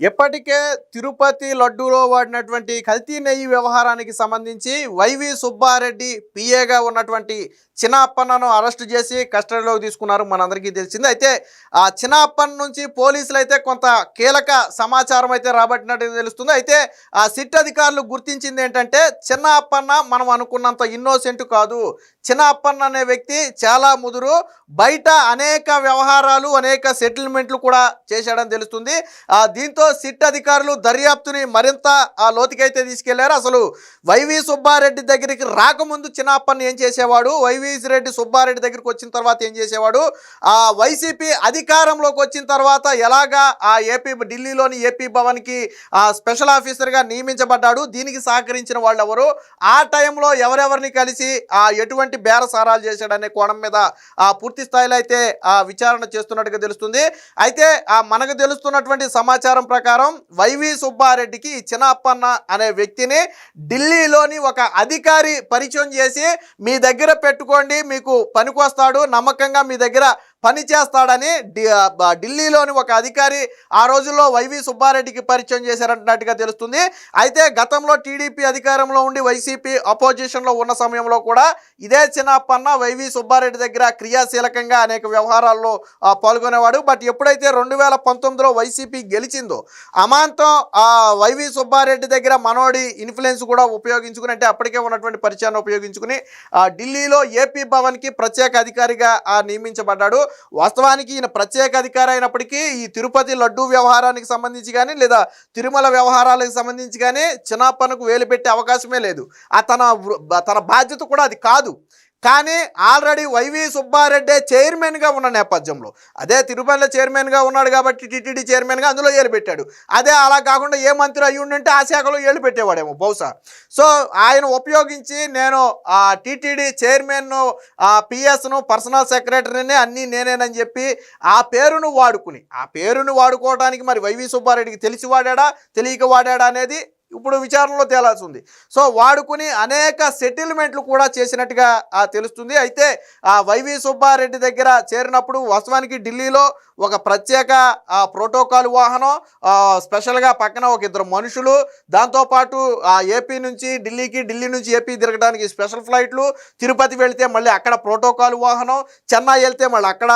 ఇప్పటికే తిరుపతి లడ్డూలో వాడినటువంటి కల్తీ నెయ్యి వ్యవహారానికి సంబంధించి వైవి సుబ్బారెడ్డి పిఏగా ఉన్నటువంటి చిన్నప్పన్నను అరెస్టు చేసి కస్టడీలోకి తీసుకున్నారు. మనందరికీ తెలిసింది. అయితే ఆ చిన్నప్పన్ నుంచి పోలీసులు అయితే కొంత కీలక సమాచారం అయితే రాబట్టినట్టు తెలుస్తుంది. అయితే ఆ సిట్ అధికారులు గుర్తించింది ఏంటంటే చిన్న అప్పన్న మనం అనుకున్నంత ఇన్నోసెంట్ కాదు. చిన్న అప్పన్న అనే వ్యక్తి చాలా ముదురు. బయట అనేక వ్యవహారాలు అనేక సెటిల్మెంట్లు కూడా చేశాడని తెలుస్తుంది. ఆ దీంతో సిట్ అధికారులు దర్యాప్తుని మరింత ఆ లోతుకైతే తీసుకెళ్ళారు. అసలు వైవి సుబ్బారెడ్డి దగ్గరికి రాకముందు చిన్నప్పన్న ఏం చేసేవాడు? వైవి రెడ్డి సుబ్బారెడ్డి దగ్గరికి వచ్చిన తర్వాత ఏం చేసేవాడు? ఆ వైసీపీ అధికారంలోకి వచ్చిన తర్వాత ఎలాగా ఆ ఏపీ ఢిల్లీలోని ఏపీ భవన్కి ఆ స్పెషల్ ఆఫీసర్గా నియమించబడ్డాడు? దీనికి సహకరించిన వాళ్ళు ఎవరు ఆ టైంలో ఎవరెవరిని కలిసి ఆ ఎటువంటి బేరసారాలు చేశాడనే కోణం మీద ఆ పూర్తి స్థాయిలో అయితే ఆ విచారణ చేస్తున్నట్టుగా తెలుస్తుంది. అయితే ఆ మనకు తెలుస్తున్నటువంటి సమాచారం ప్రకారం వైవి సుబ్బారెడ్డికి ఈ చిన్నప్పన్న అనే వ్యక్తిని ఢిల్లీలోని ఒక అధికారి పరిచయం చేసి మీ దగ్గర పెట్టుకోండి మీకు పనికొస్తాడు నమ్మకంగా మీ దగ్గర పని చేస్తాడని ఢిల్లీలోని ఒక అధికారి ఆ రోజుల్లో వైవి సుబ్బారెడ్డికి పరిచయం చేశారంటున్నట్టుగా తెలుస్తుంది. అయితే గతంలో టీడీపీ అధికారంలో ఉండి వైసీపీ అపోజిషన్లో ఉన్న సమయంలో కూడా ఇదే చిన్నప్పన్న వైవి సుబ్బారెడ్డి దగ్గర క్రియాశీలకంగా అనేక వ్యవహారాల్లో పాల్గొనేవాడు. బట్ ఎప్పుడైతే రెండు వేల పంతొమ్మిదిలో వైసీపీ గెలిచిందో అమాంతం ఆ వైవి సుబ్బారెడ్డి దగ్గర మనోడి ఇన్ఫ్లుయెన్స్ కూడా ఉపయోగించుకుని అంటే అప్పటికే ఉన్నటువంటి పరిచయాన్ని ఉపయోగించుకుని ఢిల్లీలో ఏపీ భవన్కి ప్రత్యేక అధికారిగా నియమించబడ్డాడు. వాస్తవానికి ఈయన ప్రత్యేక అధికారి అయినప్పటికీ ఈ తిరుపతి లడ్డూ వ్యవహారానికి సంబంధించి కానీ లేదా తిరుమల వ్యవహారాలకు సంబంధించి కానీ చిన్నప్పనకు వేలు పెట్టే అవకాశమే లేదు. ఆ తన తన బాధ్యత కూడా అది కాదు. కానీ ఆల్రెడీ వైవి సుబ్బారెడ్డి చైర్మన్గా ఉన్న నేపథ్యంలో అదే తిరుపతిలో చైర్మన్గా ఉన్నాడు కాబట్టి టీటీడీ చైర్మన్గా అందులో ఏలుపెట్టాడు అదే అలా కాకుండా ఏ మంత్రి అయ్యి ఉండింటే ఆ శాఖలో ఏలుపెట్టేవాడేమో బహుశా. సో ఆయన ఉపయోగించి నేను ఆ టీటీడీ చైర్మన్ ఆ పిఎస్ను పర్సనల్ సెక్రటరీని అన్నీ నేనేనని చెప్పి ఆ పేరును వాడుకుని ఆ పేరును వాడుకోవడానికి మరి వైవి సుబ్బారెడ్డికి తెలిసి వాడాడా తెలియక వాడాడా అనేది ఇప్పుడు విచారణలో తేలాల్సి ఉంది. సో వాడుకుని అనేక సెటిల్మెంట్లు కూడా చేసినట్టుగా తెలుస్తుంది. అయితే ఆ వైవి సుబ్బారెడ్డి దగ్గర చేరినప్పుడు వాస్తవానికి ఢిల్లీలో ఒక ప్రత్యేక ఆ, ప్రోటోకాల్ వాహనం స్పెషల్గా పక్కన ఒక ఇద్దరు మనుషులు దాంతోపాటు ఆ ఏపీ నుంచి ఢిల్లీకి ఢిల్లీ నుంచి ఏపీ తిరగడానికి స్పెషల్ ఫ్లైట్లు తిరుపతి వెళితే మళ్ళీ అక్కడ ప్రోటోకాల్ వాహనం చెన్నై వెళ్తే మళ్ళీ అక్కడ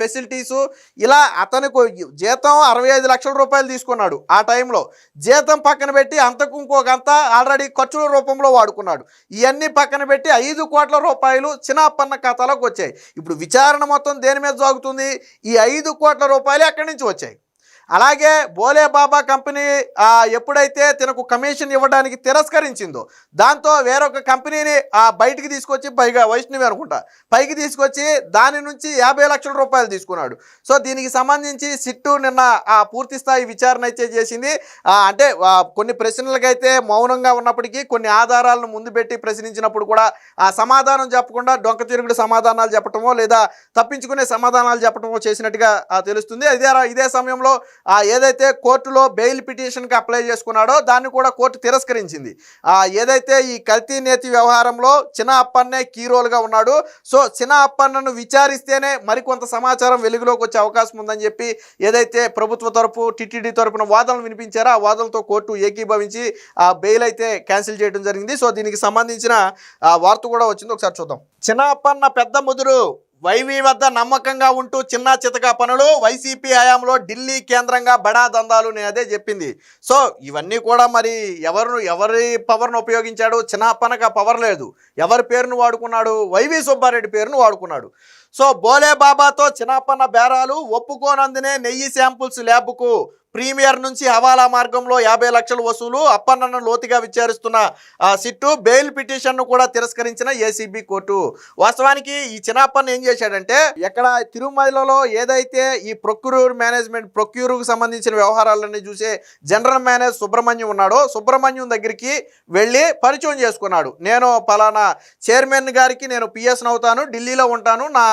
ఫెసిలిటీసు. ఇలా అతనికి జీతం అరవై ఐదు లక్షల రూపాయలు తీసుకున్నాడు ఆ టైంలో. జీతం పక్కన పెట్టి అంతకు గంత ఆల్రెడీ ఖర్చుల రూపంలో వాడుకున్నాడు. ఇవన్నీ పక్కన పెట్టి ఐదు కోట్ల రూపాయలు చిన్నప్పన్న ఖాతాలోకి వచ్చాయి. ఇప్పుడు విచారణ మొత్తం దేని మీద సాగుతుంది? ఈ ఐదు కోట్ల రూపాయలు ఎక్కడి నుంచి వచ్చాయి? అలాగే బోలే బాబా కంపెనీ ఎప్పుడైతే తనకు కమిషన్ ఇవ్వడానికి తిరస్కరించిందో దాంతో వేరొక కంపెనీని బయటికి తీసుకొచ్చి పైగా వైష్ణవి అనుకుంటా పైకి తీసుకొచ్చి దాని నుంచి యాభై లక్షల రూపాయలు తీసుకున్నాడు. సో దీనికి సంబంధించి సిట్టు నిన్న ఆ పూర్తి స్థాయి విచారణ అయితే చేసింది. అంటే కొన్ని ప్రశ్నలకైతే మౌనంగా ఉన్నప్పటికీ కొన్ని ఆధారాలను ముందు పెట్టి ప్రశ్నించినప్పుడు కూడా ఆ సమాధానం చెప్పకుండా డొంక తిరుగుడు సమాధానాలు చెప్పటమో లేదా తప్పించుకునే సమాధానాలు చెప్పటమో చేసినట్టుగా తెలుస్తుంది. ఇదే ఇదే సమయంలో ఏదైతే కోర్టులో బెయిల్ పిటిషన్కి అప్లై చేసుకున్నాడో దాన్ని కూడా కోర్టు తిరస్కరించింది. ఆ, ఏదైతే ఈ కల్తీ నేతి వ్యవహారంలో చిన్న అప్పన్నే కీ రోల్గా ఉన్నాడు సో చిన్న అప్పన్నను విచారిస్తేనే మరికొంత సమాచారం వెలుగులోకి వచ్చే అవకాశం ఉందని చెప్పి ఏదైతే ప్రభుత్వ తరపు టిటిడి తరపున వాదనలు వినిపించారో ఆ వాదనలతో కోర్టు ఏకీభవించి ఆ బెయిల్ అయితే క్యాన్సిల్ చేయడం జరిగింది. సో దీనికి సంబంధించిన ఆ, వార్త కూడా వచ్చింది. ఒకసారి చూద్దాం. చిన్న అప్పన్న పెద్ద ముదురు. వైవి వద్ద నమ్మకంగా ఉంటూ చిన్న చితక పనులు వైసీపీ హయాంలో ఢిల్లీ కేంద్రంగా బడా దందాలు నేను అదే చెప్పింది. సో ఇవన్నీ కూడా మరి ఎవరు ఎవరి పవర్ను ఉపయోగించాడు? చిన్నప్పనక పవర్ లేదు. ఎవరి పేరును వాడుకున్నాడు? వైవి సుబ్బారెడ్డి పేరును వాడుకున్నాడు. సో బోలే బాబాతో చిన్నప్పన్న బేరాలు ఒప్పుకోనందునే నెయ్యి శాంపుల్స్ ల్యాబ్కు ప్రీమియర్ నుంచి హవాలా మార్గంలో యాభై లక్షల వసూలు అప్పన్నను లోతుగా విచారిస్తున్న ఆ సిట్టు బెయిల్ పిటిషన్ను కూడా తిరస్కరించిన ఏసీబీ కోర్టు. వాస్తవానికి ఈ చిన్నప్పన్న ఏం చేశాడంటే ఎక్కడ తిరుమలలో ఏదైతే ఈ ప్రొక్యూర్ మేనేజ్మెంట్ ప్రొక్యూర్కు సంబంధించిన వ్యవహారాలన్నీ చూసే జనరల్ మేనేజర్ సుబ్రహ్మణ్యం ఉన్నాడో సుబ్రహ్మణ్యం దగ్గరికి వెళ్ళి పరిచయం చేసుకున్నాడు. నేను పలానా చైర్మన్ గారికి నేను పిఎస్ అవుతాను ఢిల్లీలో ఉంటాను నా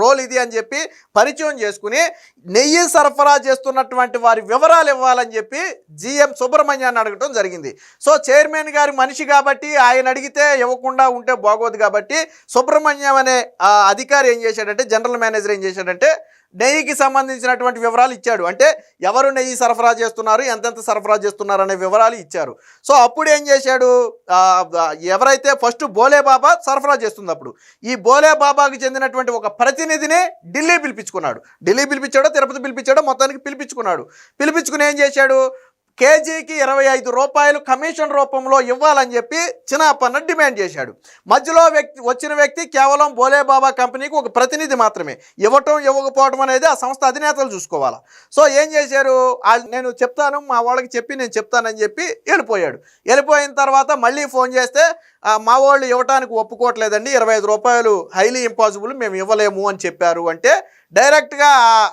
రోల్ ఇది అని చెప్పి పరిచయం చేసుకుని నెయ్యి సరఫరా చేస్తున్నటువంటి వారి వివరాలు ఇవ్వాలని చెప్పి జిఎం సుబ్రహ్మణ్యాన్ని అడగటం జరిగింది. సో చైర్మన్ గారి మనిషి కాబట్టి ఆయన అడిగితే ఇవ్వకుండా ఉంటే బాగోదు కాబట్టి సుబ్రహ్మణ్యం అనే అధికారి ఏం చేశాడంటే జనరల్ మేనేజర్ ఏం చేశాడంటే నెయ్యికి సంబంధించినటువంటి వివరాలు ఇచ్చాడు. అంటే ఎవరు నెయ్యి సరఫరా చేస్తున్నారు ఎంతెంత సరఫరా చేస్తున్నారు అనే వివరాలు ఇచ్చారు. సో అప్పుడు ఏం చేశాడు? ఎవరైతే ఫస్ట్ బోలే బాబా సరఫరా చేస్తుంది అప్పుడు. ఈ బోలే బాబాకి చెందినటువంటి ఒక ప్రతినిధిని ఢిల్లీ పిలిపించుకున్నాడు. ఢిల్లీ పిలిపించాడో తిరుపతి పిలిపించాడో మొత్తానికి పిలిపించుకున్నాడు. పిలిపించుకుని ఏం చేశాడు? కేజీకి ఇరవై ఐదు రూపాయలు కమిషన్ రూపంలో ఇవ్వాలని చెప్పి చిన్నప్పన్న డిమాండ్ చేశాడు. మధ్యలో వ్యక్తి వచ్చిన వ్యక్తి కేవలం బోలేబాబా కంపెనీకి ఒక ప్రతినిధి మాత్రమే. ఇవ్వటం ఇవ్వకపోవడం అనేది ఆ సంస్థ అధినేతలు చూసుకోవాలా. సో ఏం చేశారు? నేను చెప్తాను మా వాళ్ళకి చెప్పి నేను చెప్తానని చెప్పి వెళ్ళిపోయాడు. వెళ్ళిపోయిన తర్వాత మళ్ళీ ఫోన్ చేస్తే మా వాళ్ళు ఇవ్వటానికి ఒప్పుకోవట్లేదండి. ఇరవై ఐదు రూపాయలు హైలీ ఇంపాసిబుల్ మేము ఇవ్వలేము అని చెప్పారు. అంటే డైరెక్ట్గా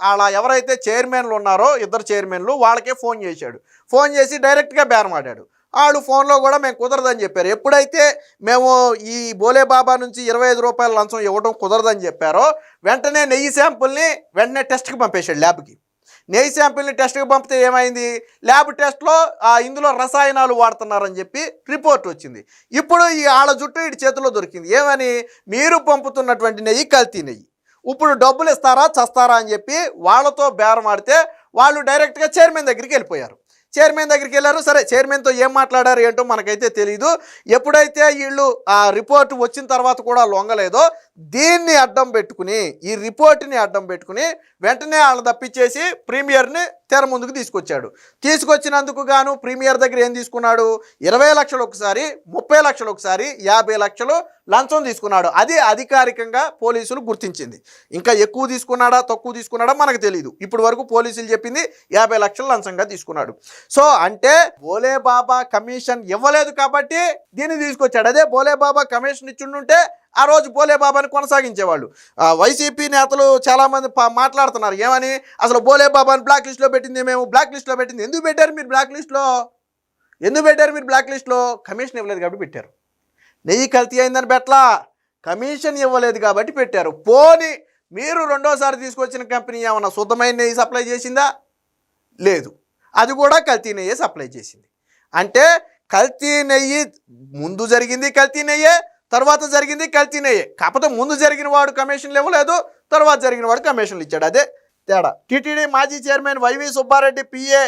అలా ఎవరైతే చైర్మన్లు ఉన్నారో ఇద్దరు చైర్మన్లు వాళ్ళకే ఫోన్ చేశాడు. ఫోన్ చేసి డైరెక్ట్గా బేరమాడాడు. వాళ్ళు ఫోన్లో కూడా మేము కుదరదని చెప్పారు. ఎప్పుడైతే మేము ఈ బోలే బాబా నుంచి ఇరవై ఐదు రూపాయల లంచం ఇవ్వడం కుదరదని చెప్పారో వెంటనే నెయ్యి శాంపుల్ని వెంటనే టెస్ట్కి పంపేశాడు ల్యాబ్కి. నెయ్యి శాంపిల్ని టెస్ట్కి పంపితే ఏమైంది? ల్యాబ్ టెస్ట్లో ఇందులో రసాయనాలు వాడుతున్నారని చెప్పి రిపోర్ట్ వచ్చింది. ఇప్పుడు ఈ వాళ్ళ జుట్టు ఇటు చేతిలో దొరికింది. ఏమని? మీరు పంపుతున్నటువంటి నెయ్యి కల్తీ నెయ్యి. ఇప్పుడు డబ్బులు ఇస్తారా చస్తారా అని చెప్పి వాళ్ళతో బేరం ఆడితే వాళ్ళు డైరెక్ట్గా చైర్మన్ దగ్గరికి వెళ్ళిపోయారు. చైర్మన్ దగ్గరికి వెళ్ళారు. సరే చైర్మన్తో ఏం మాట్లాడారు ఏంటో మనకైతే తెలియదు ఎప్పుడైతే వీళ్ళు ఆ రిపోర్ట్ వచ్చిన తర్వాత కూడా లొంగలేదో దీన్ని అడ్డం పెట్టుకుని ఈ రిపోర్ట్ని అడ్డం పెట్టుకుని వెంటనే వాళ్ళని తప్పించేసి ప్రీమియర్ని తెర ముందుకు తీసుకొచ్చాడు. తీసుకొచ్చినందుకు గాను ప్రీమియర్ దగ్గర ఏం తీసుకున్నాడు? ఇరవై లక్షలు ఒకసారి ముప్పై లక్షలు ఒకసారి యాభై లక్షలు లంచం తీసుకున్నాడు. అది అధికారికంగా పోలీసులు గుర్తించింది. ఇంకా ఎక్కువ తీసుకున్నాడా తక్కువ తీసుకున్నాడా మనకు తెలియదు ఇప్పుడు వరకు పోలీసులు చెప్పింది యాభై లక్షలు లంచంగా తీసుకున్నాడు. సో అంటే బోలే బాబా కమిషన్ ఇవ్వలేదు కాబట్టి దీన్ని తీసుకొచ్చాడు. అదే బోలే బాబా కమిషన్ ఇచ్చిండుంటే ఆ రోజు బోలే బాబాని కొనసాగించేవాళ్ళు. వైసీపీ నేతలు చాలామంది పా- మాట్లాడుతున్నారు. ఏమని? అసలు బోలే బాబాని బ్లాక్ లిస్ట్లో పెట్టింది మేము బ్లాక్ లిస్ట్లో పెట్టింది. ఎందుకు పెట్టారు మీరు బ్లాక్ లిస్ట్లో? ఎందుకు పెట్టారు మీరు బ్లాక్ లిస్ట్లో? కమిషన్ ఇవ్వలేదు కాబట్టి పెట్టారు. నెయ్యి కల్తీ అయిందని పెట్టలా. కమిషన్ ఇవ్వలేదు కాబట్టి పెట్టారు. పోని మీరు రెండోసారి తీసుకొచ్చిన కంపెనీ ఏమన్నా శుద్ధమైన నెయ్యి సప్లై చేసిందా? లేదు. అది కూడా కల్తీ నెయ్యి సప్లై చేసింది. అంటే కల్తీ నెయ్యి ముందు జరిగింది కల్తీ నెయ్యే తర్వాత జరిగింది కల్తీ నెయ్యే. కాకపోతే ముందు జరిగిన వాడు కమిషన్లు ఇవ్వలేదు తర్వాత జరిగిన వాడు కమిషన్లు ఇచ్చాడు. అదే తేడా. టీటీడీ మాజీ chairman YV Subbareddy PA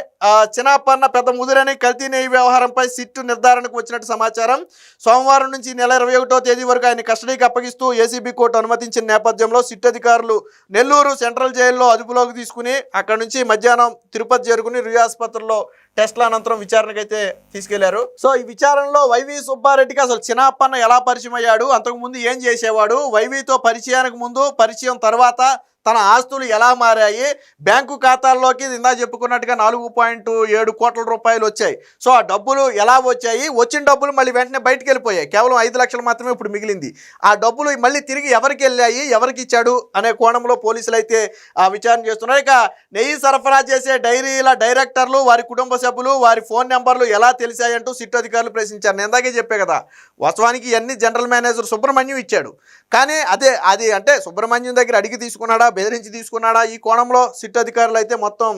Chinnappanna పెద్ద ముదురని కల్తీ నెయ్యి వ్యవహారంపై సిట్టు నిర్ధారణకు వచ్చినట్టు సమాచారం. సోమవారం నుంచి నెల ఇరవై ఒకటో తేదీ వరకు ఆయన కస్టడీకి అప్పగిస్తూ ఏసీబీ కోర్టు అనుమతించిన నేపథ్యంలో సిట్ అధికారులు నెల్లూరు సెంట్రల్ జైల్లో అదుపులోకి తీసుకుని అక్కడ నుంచి మధ్యాహ్నం తిరుపతి చేరుకుని రియా ఆసుపత్రిలో టెస్ట్ల అనంతరం విచారణకైతే తీసుకెళ్ళారు. సో ఈ విచారణలో వైవి సుబ్బారెడ్డికి అసలు చినాపన్న ఎలా పరిచయం అయ్యాడు? అంతకుముందు ఏం చేసేవాడు? వైవితో పరిచయానికి ముందు పరిచయం తర్వాత తన ఆస్తులు ఎలా మారాయి? బ్యాంకు ఖాతాల్లోకి ఇందా చెప్పుకున్నట్టుగా నాలుగు పాయింట్ ఏడు కోట్ల రూపాయలు వచ్చాయి. సో ఆ డబ్బులు ఎలా వచ్చాయి? వచ్చిన డబ్బులు మళ్ళీ వెంటనే బయటకు వెళ్ళిపోయాయి. కేవలం ఐదు లక్షలు మాత్రమే ఇప్పుడు మిగిలింది. ఆ డబ్బులు మళ్ళీ తిరిగి ఎవరికి వెళ్ళాయి? ఎవరికి ఇచ్చాడు? అనే కోణంలో పోలీసులు అయితే ఆ విచారణ చేస్తున్నారు. ఇక నెయ్యి సరఫరా చేసే డైరీల డైరెక్టర్లు వారి కుటుంబ సభ్యులు వారి ఫోన్ నెంబర్లు ఎలా తెలిసాయంటూ సిట్ అధికారులు ప్రశ్నించారు. నేను ఇందాకే చెప్పే కదా వాస్తవానికి ఇవన్నీ జనరల్ మేనేజర్ సుబ్రహ్మణ్యం ఇచ్చాడు. కానీ అదే అది అంటే సుబ్రహ్మణ్యం దగ్గర అడిగి తీసుకున్నాడా? బెదిరించి తీసుకున్నాడా? ఈ కోణంలో సిట్ అధికారులు అయితే మొత్తం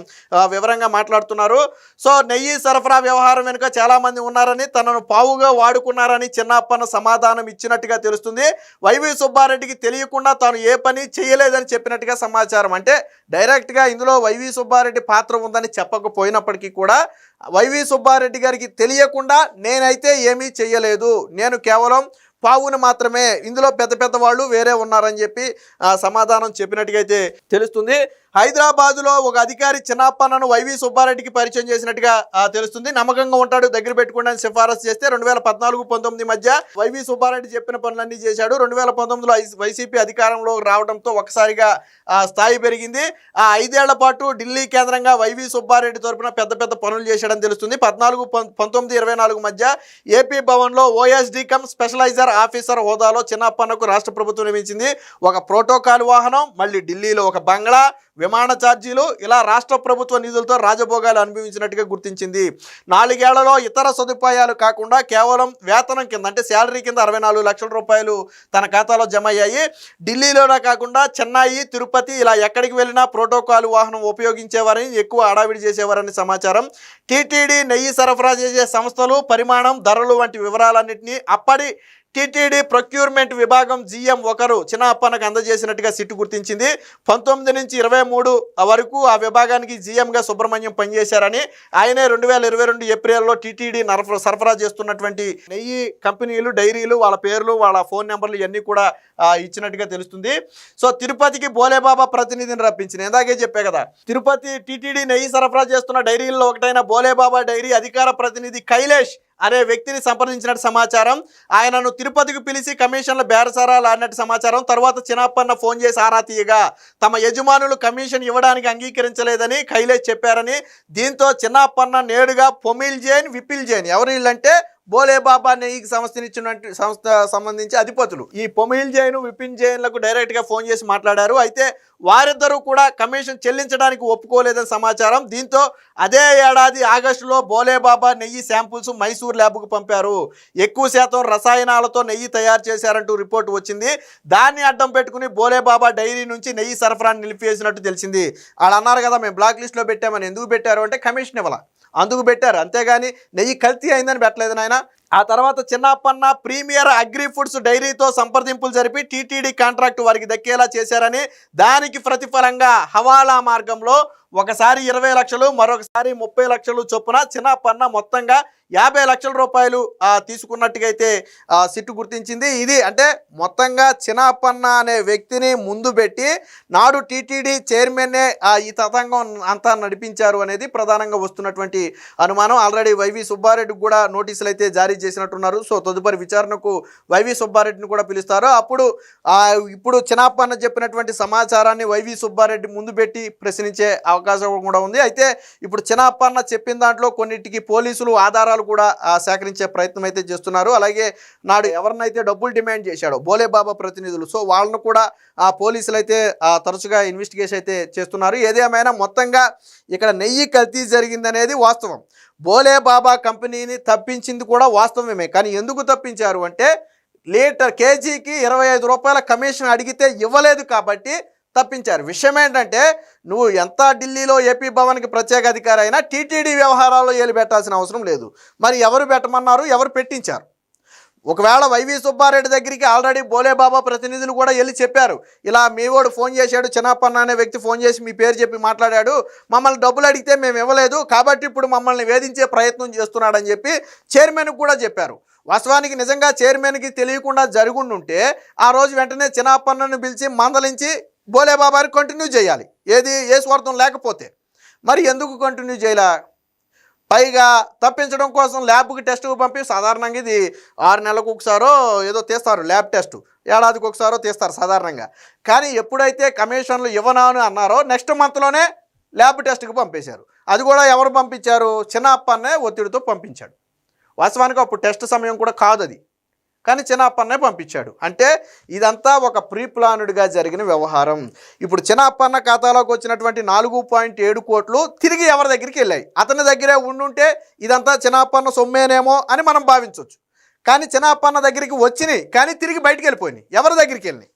వివరంగా మాట్లాడుతున్నారు. సో నెయ్యి సరఫరా వ్యవహారం వెనుక చాలామంది ఉన్నారని తనను పావుగా వాడుకున్నారని చిన్నప్పన్న సమాధానం ఇచ్చినట్టుగా తెలుస్తుంది. వైవి సుబ్బారెడ్డికి తెలియకుండా తాను ఏ పని చేయలేదని చెప్పినట్టుగా సమాచారం. అంటే డైరెక్ట్గా ఇందులో వైవి సుబ్బారెడ్డి పాత్ర ఉందని చెప్పకపోయినప్పటికీ కూడా వైవి సుబ్బారెడ్డి గారికి తెలియకుండా నేనైతే ఏమీ చెయ్యలేదు నేను కేవలం పావును మాత్రమే. ఇందులో పెద్ద పెద్ద వాళ్ళు వేరే ఉన్నారని చెప్పి ఆ, సమాధానం చెప్పినట్టుగా అయితే తెలుస్తుంది. హైదరాబాదులో ఒక అధికారి చిన్నప్పన్నను వైవి సుబ్బారెడ్డికి పరిచయం చేసినట్టుగా తెలుస్తుంది. నమ్మకంగా ఉంటాడు. దగ్గర పెట్టుకోవడానికి సిఫారసు చేస్తే రెండు వేల పద్నాలుగు పంతొమ్మిది మధ్య వైవి సుబ్బారెడ్డి చెప్పిన పనులన్నీ చేశాడు. రెండు వేల పంతొమ్మిదిలో వైసీపీ అధికారంలో రావడంతో ఒకసారిగా స్థాయి పెరిగింది. ఆ ఐదేళ్ళ పాటు ఢిల్లీ కేంద్రంగా వైవి సుబ్బారెడ్డి తరపున పెద్ద పెద్ద పనులు చేశాడని తెలుస్తుంది. పద్నాలుగు పం- పంతొమ్మిది ఇరవై నాలుగు మధ్య ఏపీ భవన్లో ఓఎస్డి కమ్ స్పెషలైజర్ ఆఫీసర్ హోదాలో చిన్నప్పన్నకు రాష్ట్ర ప్రభుత్వం నియమించింది. ఒక ప్రోటోకాల్ వాహనం మళ్ళీ ఢిల్లీలో ఒక బంగ్లా విమాన ఛార్జీలు ఇలా రాష్ట్ర ప్రభుత్వ నిధులతో రాజభోగాలు అనుభవించినట్టుగా గుర్తించింది. నాలుగేళ్ళలో ఇతర సదుపాయాలు కాకుండా కేవలం వేతనం కింద అంటే శాలరీ కింద అరవై నాలుగు లక్షల రూపాయలు తన ఖాతాలో జమ అయ్యాయి. ఢిల్లీలోనే కాకుండా చెన్నై తిరుపతి ఇలా ఎక్కడికి వెళ్ళినా ప్రోటోకాల్ వాహనం ఉపయోగించేవారని ఎక్కువ హడావిడి చేసేవారని సమాచారం. టీటీడీ నెయ్యి సరఫరా చేసే సంస్థలు పరిమాణం ధరలు వంటి వివరాలన్నింటినీ అప్పటి టీటీడీ ప్రొక్యూర్మెంట్ విభాగం జీఎం ఒకరు చిన్నప్పనకు అందజేసినట్టుగా సిట్టు గుర్తించింది. పంతొమ్మిది నుంచి ఇరవై మూడు వరకు ఆ విభాగానికి జీఎంగా సుబ్రహ్మణ్యం పనిచేశారని ఆయనే రెండు వేల ఇరవై రెండు ఏప్రిల్లో టీటీడీ సరఫరా చేస్తున్నటువంటి నెయ్యి కంపెనీలు డైరీలు వాళ్ళ పేర్లు వాళ్ళ ఫోన్ నెంబర్లు ఇవన్నీ కూడా ఇచ్చినట్టుగా తెలుస్తుంది. సో తిరుపతికి బోలేబాబా ప్రతినిధిని రప్పించింది. ఇందాకే చెప్పే కదా తిరుపతి టీటీడీ నెయ్యి సరఫరా చేస్తున్న డైరీల్లో ఒకటైన బోలేబాబా డైరీ అధికార ప్రతినిధి కైలేష్ అనే వ్యక్తిని సంప్రదించినట్టు సమాచారం. ఆయనను తిరుపతికి పిలిచి కమిషన్ల బేరసారాలు అన్నట్టు సమాచారం. తర్వాత చిన్నప్పన్న ఫోన్ చేసి ఆరా తీయగా తమ యజమానులు కమిషన్ ఇవ్వడానికి అంగీకరించలేదని కైలేష్ చెప్పారని. దీంతో చిన్నప్పన్న నేడుగా పొమిల్ జైన్ విపిల్ జైన్ ఎవరు వీళ్ళంటే బోలేబాబా నెయ్యికి సంస్థనిచ్చిన సంస్థ సంబంధించి అధిపతులు. ఈ పొమిల్ జైన్ విపిన్ జైన్లకు డైరెక్ట్గా ఫోన్ చేసి మాట్లాడారు. అయితే వారిద్దరూ కూడా కమిషన్ చెల్లించడానికి ఒప్పుకోలేదని సమాచారం. దీంతో అదే ఏడాది ఆగస్టులో బోలేబాబా నెయ్యి శాంపుల్స్ మైసూర్ ల్యాబ్కు పంపారు. ఎక్కువ శాతం రసాయనాలతో నెయ్యి తయారు చేశారంటూ రిపోర్ట్ వచ్చింది. దాన్ని అడ్డం పెట్టుకుని బోలేబాబా డైరీ నుంచి నెయ్యి సరఫరాని నిలిపివేసినట్టు తెలిసింది. వాళ్ళు అన్నారు కదా మేము బ్లాక్ లిస్ట్లో పెట్టామని ఎందుకు పెట్టారు అంటే కమిషన్ ఇవ్వాలి. అందుకు పెట్టారు. అంతేగాని నెయ్యి కల్తీ అయిందని పెట్టలేదు నాయన. ఆ తర్వాత చిన్నప్పన్న ప్రీమియర్ అగ్రి ఫుడ్స్ డైరీతో సంప్రదింపులు జరిపి టీటీడీ కాంట్రాక్ట్ వారికి దక్కేలా చేశారని దానికి ప్రతిఫలంగా హవాలా మార్గంలో ఒకసారి ఇరవై లక్షలు మరొకసారి ముప్పై లక్షలు చొప్పున చిన్నప్పన్న మొత్తంగా యాభై లక్షల రూపాయలు తీసుకున్నట్టుగైతే తీసుకున్నట్టుగా అయితే సిట్టు గుర్తించింది. ఇది అంటే మొత్తంగా చిన్నప్పన్న అనే వ్యక్తిని ముందు పెట్టి నాడు టీటీడీ చైర్మన్నే ఈ తతంగం అంతా నడిపించారు అనేది ప్రధానంగా వస్తున్నటువంటి అనుమానం. ఆల్రెడీ వైవి సుబ్బారెడ్డికి కూడా నోటీసులు అయితే జారీ చేసినట్టున్నారు. సో తదుపరి విచారణకు వైవి సుబ్బారెడ్డిని కూడా పిలుస్తారు. అప్పుడు ఇప్పుడు చిన్నప్పన్న చెప్పినటువంటి సమాచారాన్ని వైవి సుబ్బారెడ్డి ముందు పెట్టి ప్రశ్నించే అవకాశం కూడా ఉంది. అయితే ఇప్పుడు చిన్నప్పన్న చెప్పిన దాంట్లో కొన్నిటికి పోలీసులు ఆధారాలు కూడా సేకరించే ప్రయత్నం అయితే చేస్తున్నారు. అలాగే నాడు ఎవరినైతే డబ్బులు డిమాండ్ చేశాడో బోలేబాబా ప్రతినిధులు సో వాళ్ళను కూడా ఆ పోలీసులు అయితే తరచుగా ఇన్వెస్టిగేషన్ అయితే చేస్తున్నారు. ఏదేమైనా మొత్తంగా ఇక్కడ నెయ్యి కల్తీ జరిగిందనేది వాస్తవం. బోలే బాబా కంపెనీని తప్పించింది కూడా వాస్తవమే. కానీ ఎందుకు తప్పించారు అంటే లీటర్ కేజీకి ఇరవై ఐదు రూపాయల కమిషన్ అడిగితే ఇవ్వలేదు కాబట్టి తప్పించారు. విషయం ఏంటంటే నువ్వు ఎంత ఢిల్లీలో ఏపీ భవన్కి ప్రత్యేక అధికారి అయినా టీటీడీ వ్యవహారాల్లో ఏలు పెట్టాల్సిన అవసరం లేదు. మరి ఎవరు పెట్టమన్నారు? ఎవరు పెట్టించారు? ఒకవేళ వైవి సుబ్బారెడ్డి దగ్గరికి ఆల్రెడీ బోలేబాబా ప్రతినిధులు కూడా వెళ్ళి చెప్పారు. ఇలా మీ వాడు ఫోన్ చేశాడు చిన్నప్పన్న అనే వ్యక్తి ఫోన్ చేసి మీ పేరు చెప్పి మాట్లాడాడు. మమ్మల్ని డబ్బులు అడిగితే మేము ఇవ్వలేదు కాబట్టి ఇప్పుడు మమ్మల్ని వేధించే ప్రయత్నం చేస్తున్నాడని చెప్పి చైర్మన్కి కూడా చెప్పారు. వాస్తవానికి నిజంగా చైర్మన్కి తెలియకుండా జరుగుండుంటే ఆ రోజు వెంటనే చిన్నప్పన్నను పిలిచి మందలించి బోలేబాబాని కంటిన్యూ చేయాలి. ఏది ఏ స్వార్థం లేకపోతే. మరి ఎందుకు కంటిన్యూ చేయలే? పైగా తప్పించడం కోసం ల్యాబ్కి టెస్ట్కి పంపి సాధారణంగా ఇది ఆరు నెలలకు ఒకసారో ఏదో తీస్తారు ల్యాబ్ టెస్ట్. ఏడాదికి ఒకసారో తీస్తారు సాధారణంగా. కానీ ఎప్పుడైతే కమిషన్లు ఇవ్వనా అని అన్నారో నెక్స్ట్ మంత్లోనే ల్యాబ్ టెస్ట్కి పంపేశారు. అది కూడా ఎవరు పంపించారు? చిన్న అప్పన్నే ఒత్తిడితో పంపించాడు. వాస్తవానికి అప్పుడు టెస్ట్ సమయం కూడా కాదు అది కానీ చినాపన్నే పంపించాడు. అంటే ఇదంతా ఒక ప్రీ ప్లానుడ్గా జరిగిన వ్యవహారం. ఇప్పుడు చిన్న ఖాతాలోకి వచ్చినటువంటి నాలుగు పాయింట్ ఏడు కోట్లు తిరిగి ఎవరి దగ్గరికి వెళ్ళాయి? అతని దగ్గరే ఉండుంటే ఇదంతా చిన్న సొమ్మేనేమో అని మనం భావించవచ్చు కానీ చినాపన్న దగ్గరికి వచ్చినాయి కానీ తిరిగి బయటికి వెళ్ళిపోయినాయి. ఎవరి దగ్గరికి వెళ్ళినాయి?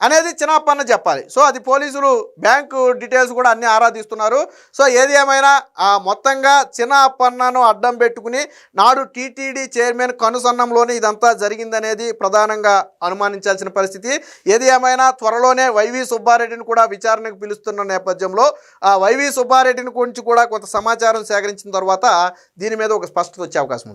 అనేది చిన్నప్పన్న చెప్పాలి. సో అది పోలీసులు బ్యాంకు డీటెయిల్స్ కూడా అన్ని ఆరాధిస్తున్నారు సో ఏది ఏమైనా ఆ మొత్తంగా చిన్న అప్పన్నను అడ్డం పెట్టుకుని నాడు టీటీడీ చైర్మన్ కనుసన్నంలోనే ఇదంతా జరిగిందనేది ప్రధానంగా అనుమానించాల్సిన పరిస్థితి. ఏది ఏమైనా త్వరలోనే వైవి సుబ్బారెడ్డిని కూడా విచారణకు పిలుస్తున్న నేపథ్యంలో ఆ వైవి సుబ్బారెడ్డిని గురించి కూడా కొంత సమాచారం సేకరించిన తర్వాత దీని మీద ఒక స్పష్టత వచ్చే అవకాశం ఉంది.